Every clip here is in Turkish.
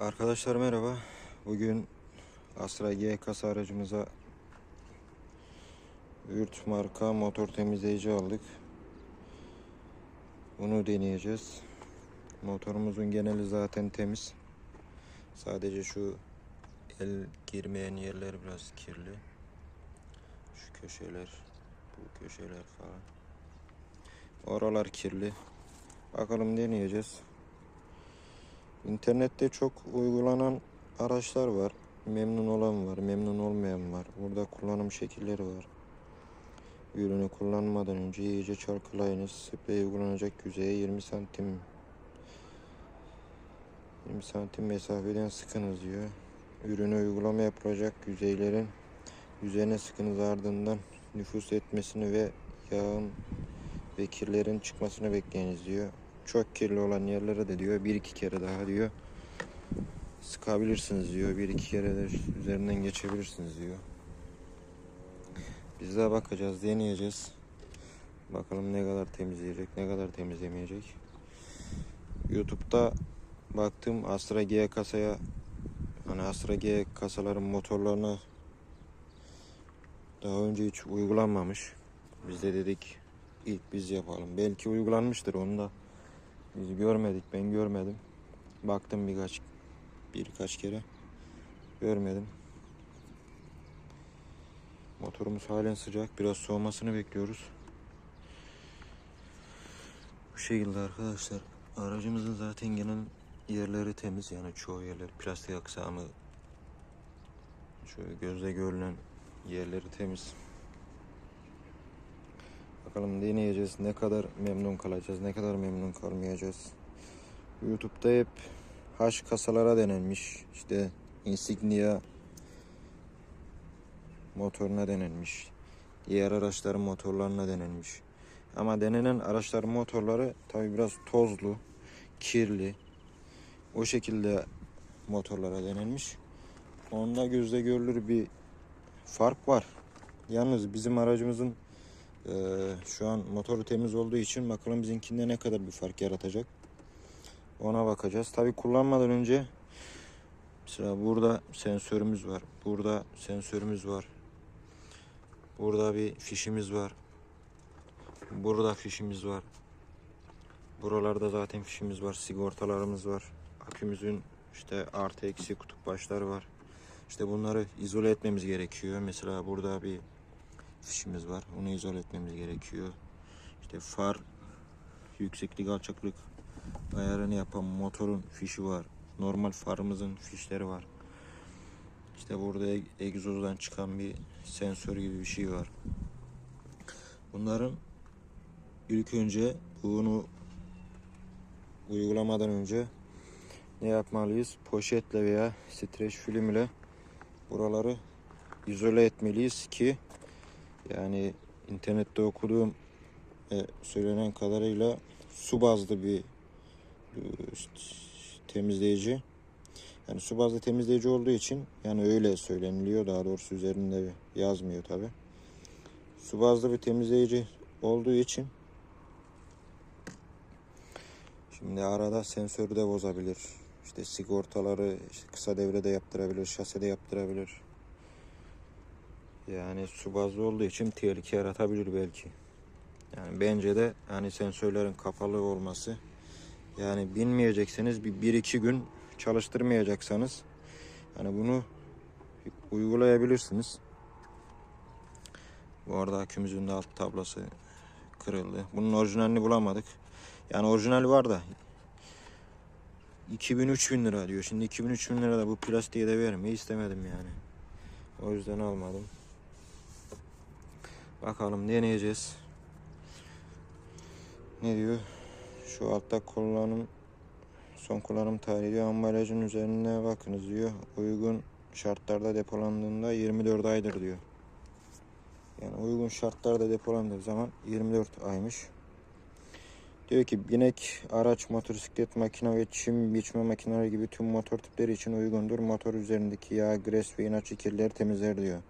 Arkadaşlar merhaba. Bugün Astra G kasa aracımıza Ürt marka motor temizleyici aldık. Bunu deneyeceğiz. Motorumuzun geneli zaten temiz. Sadece şu el girmeyen yerler biraz kirli. Şu köşeler, bu köşeler falan. Oralar kirli. Bakalım deneyeceğiz. İnternette çok uygulanan araçlar var. Memnun olan var, memnun olmayan var. Burada kullanım şekilleri var. Ürünü kullanmadan önce iyice çalkalayınız. Sprey uygulanacak yüzeye 20 santim 20 santim mesafeden sıkınız diyor. Ürünü uygulama yapılacak yüzeylerin yüzeyine sıkınız ardından nüfus etmesini ve yağın ve kirlerin çıkmasını bekleyiniz diyor. Çok kirli olan yerlere de diyor bir iki kere daha diyor sıkabilirsiniz diyor. Bir iki kere de üzerinden geçebilirsiniz diyor. Biz de bakacağız, deneyeceğiz. Bakalım ne kadar temizleyecek, ne kadar temizlemeyecek. YouTube'da baktım Astra G kasaya hani Astra G kasaların motorlarına daha önce hiç uygulanmamış. Biz de dedik ilk biz yapalım. Belki uygulanmıştır onu da biz görmedik. Ben görmedim. Baktım birkaç birkaç kere. Görmedim. Motorumuz halen sıcak. Biraz soğumasını bekliyoruz. Bu şekilde arkadaşlar. Aracımızın zaten genel yerleri temiz. Yani çoğu yerler plastik aksamı şöyle gözle görülen yerleri temiz. Bakalım deneyeceğiz. Ne kadar memnun kalacağız, ne kadar memnun kalmayacağız. YouTube'da hep H kasalara denenmiş. İşte Insignia motoruna denenmiş. Diğer araçların motorlarına denenmiş. Ama denenen araçların motorları tabi biraz tozlu, kirli. O şekilde motorlara denenmiş. Onda gözle görülür bir fark var. Yalnız bizim aracımızın ee, şu an motoru temiz olduğu için bakalım bizimkinde ne kadar bir fark yaratacak. Ona bakacağız. Tabi kullanmadan önce mesela burada sensörümüz var. Burada sensörümüz var. Burada bir fişimiz var. Burada fişimiz var. Buralarda zaten fişimiz var. Sigortalarımız var. Akümüzün işte artı eksi kutup başları var. İşte bunları izole etmemiz gerekiyor. Mesela burada bir fişimiz var. Onu izole etmemiz gerekiyor. İşte far yükseklik alçaklık ayarını yapan motorun fişi var. Normal farımızın fişleri var. İşte burada eg- egzozdan çıkan bir sensör gibi bir şey var. Bunların ilk önce bunu uygulamadan önce ne yapmalıyız? Poşetle veya streç film ile buraları izole etmeliyiz ki yani internette okuduğum e, söylenen kadarıyla su bazlı bir e, temizleyici. Yani su bazlı temizleyici olduğu için yani öyle söyleniliyor daha doğrusu üzerinde yazmıyor tabi. Su bazlı bir temizleyici olduğu için şimdi arada sensörü de bozabilir. İşte sigortaları işte kısa devrede yaptırabilir, şasede yaptırabilir. Yani su bazlı olduğu için tehlike yaratabilir belki. Yani bence de yani sensörlerin kapalı olması yani bilmeyecekseniz bir, bir iki gün çalıştırmayacaksanız yani bunu uygulayabilirsiniz. Bu arada akümüzün de alt tablası kırıldı. Bunun orijinalini bulamadık. Yani orijinali var da 2000-3000 lira diyor. Şimdi 2000-3000 lira da bu plastiğe de vermeyi istemedim yani. O yüzden almadım. Bakalım deneyeceğiz. Ne diyor? Şu altta kullanım son kullanım tarihi diyor. Ambalajın üzerine bakınız diyor. Uygun şartlarda depolandığında 24 aydır diyor. Yani uygun şartlarda depolandığı zaman 24 aymış. Diyor ki binek, araç, motosiklet, makine ve çim biçme makineleri gibi tüm motor tipleri için uygundur. Motor üzerindeki yağ, gres ve inatçı kirleri temizler diyor.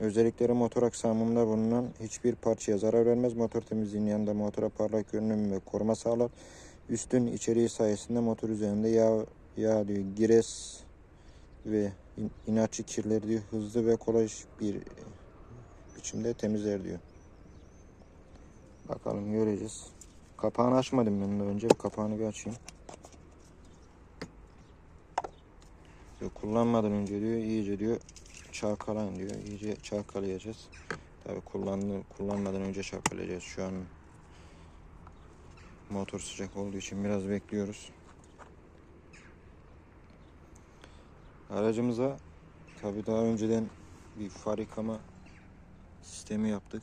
Özellikleri motor aksamında bulunan hiçbir parçaya zarar vermez. Motor temizliğinin yanında motora parlak görünüm ve koruma sağlar. Üstün içeriği sayesinde motor üzerinde yağ yağ diyor gires ve in- inatçı kirleri diyor hızlı ve kolay bir biçimde temizler diyor. Bakalım göreceğiz. Kapağını açmadım ben de önce kapağını bir açayım. Diyor, kullanmadan önce diyor iyice diyor çalkalayın diyor. İyice çalkalayacağız. Tabi kullandı, kullanmadan önce çalkalayacağız. Şu an motor sıcak olduğu için biraz bekliyoruz. Aracımıza tabi daha önceden bir far yıkama sistemi yaptık.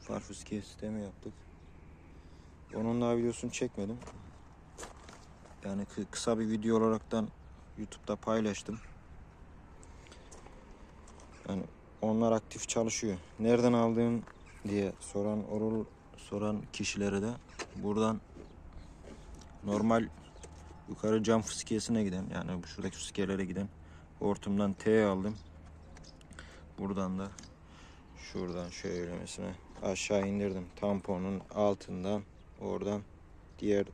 Far fıskiye sistemi yaptık. Onun daha videosunu çekmedim. Yani kı- kısa bir video olaraktan YouTube'da paylaştım. Yani onlar aktif çalışıyor. Nereden aldın diye soran orul soran kişilere de buradan normal yukarı cam fıskiyesine giden yani şuradaki fıskiyelere giden hortumdan T aldım. Buradan da şuradan şöylemesine aşağı indirdim. Tamponun altından oradan diğer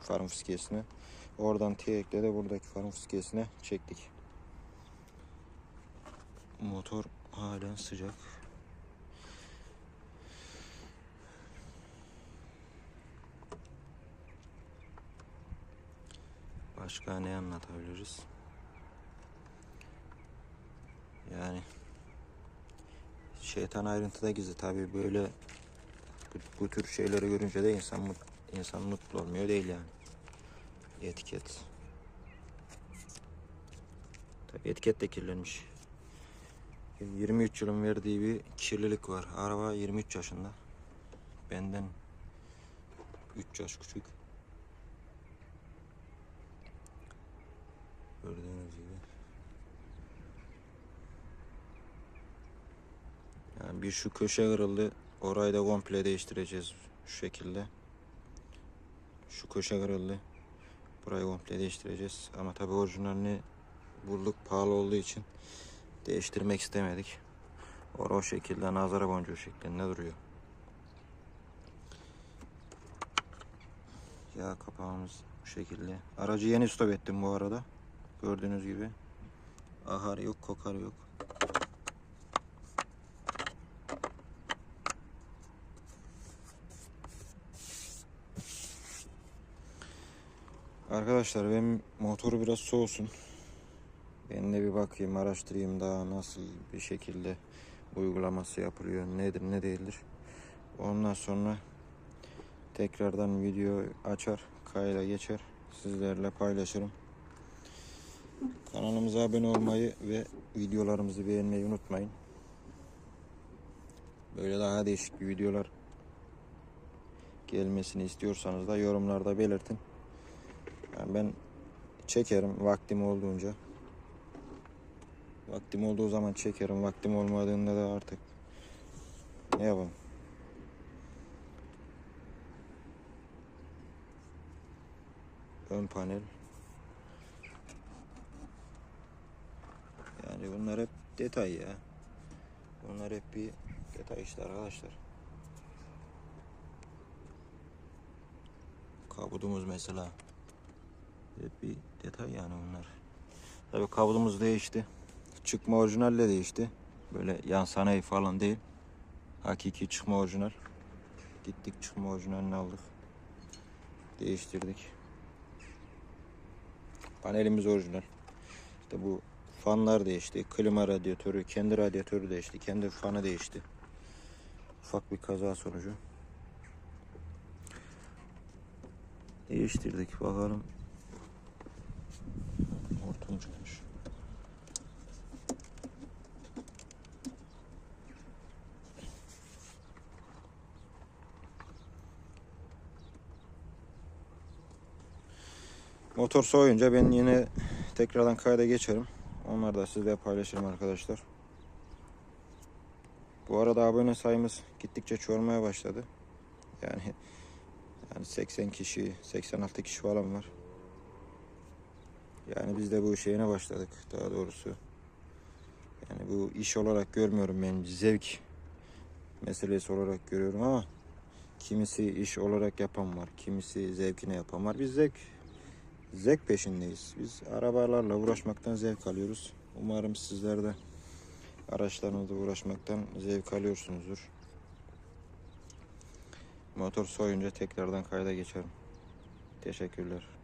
farm fıskiyesine oradan T ekledi buradaki farm fıskiyesine çektik. Motor halen sıcak. Başka ne anlatabiliriz? Yani şeytan ayrıntıda gizli tabi böyle bu, bu tür şeyleri görünce de insan mut- insan mutlu olmuyor değil yani. Etiket. Tabi etiket de kirlenmiş. 23 yılın verdiği bir kirlilik var. Araba 23 yaşında. Benden 3 yaş küçük. Gördüğünüz gibi. Yani bir şu köşe kırıldı. Orayı da komple değiştireceğiz şu şekilde. Şu köşe kırıldı. Burayı komple değiştireceğiz. Ama tabii orijinalini bulduk pahalı olduğu için değiştirmek istemedik. Orada o şekilde nazara boncuğu şeklinde duruyor. Yağ kapağımız bu şekilde. Aracı yeni stop ettim bu arada. Gördüğünüz gibi. Ahar yok, kokar yok. Arkadaşlar benim motoru biraz soğusun. Ben de bir bakayım, araştırayım daha nasıl bir şekilde uygulaması yapılıyor, nedir ne değildir. Ondan sonra tekrardan video açar, kayda geçer, sizlerle paylaşırım. Kanalımıza abone olmayı ve videolarımızı beğenmeyi unutmayın. Böyle daha değişik videolar gelmesini istiyorsanız da yorumlarda belirtin. Yani ben çekerim vaktim olduğunca. Vaktim olduğu zaman çekerim. Vaktim olmadığında da artık ne yapalım? Ön panel. Yani bunlar hep detay ya. Bunlar hep bir detay işte arkadaşlar. Kabudumuz mesela. Hep bir detay yani bunlar. Tabii kabudumuz değişti. Çıkma orijinalle değişti. Böyle yan sanayi falan değil. Hakiki çıkma orijinal. Gittik çıkma orijinalini aldık. Değiştirdik. Panelimiz orijinal. İşte bu fanlar değişti. Klima radyatörü, kendi radyatörü değişti. Kendi fanı değişti. Ufak bir kaza sonucu. Değiştirdik. Bakalım. Motor soğuyunca ben yine tekrardan kayda geçerim. Onları da sizle paylaşırım arkadaşlar. Bu arada abone sayımız gittikçe çoğalmaya başladı. Yani yani 80 kişi, 86 kişi falan var. Yani biz de bu şeyine başladık daha doğrusu. Yani bu iş olarak görmüyorum ben zevk meselesi olarak görüyorum ama kimisi iş olarak yapan var, kimisi zevkine yapan var. Biz zevk zevk peşindeyiz. Biz arabalarla uğraşmaktan zevk alıyoruz. Umarım sizler de araçlarınızla uğraşmaktan zevk alıyorsunuzdur. Motor soyunca tekrardan kayda geçerim. Teşekkürler.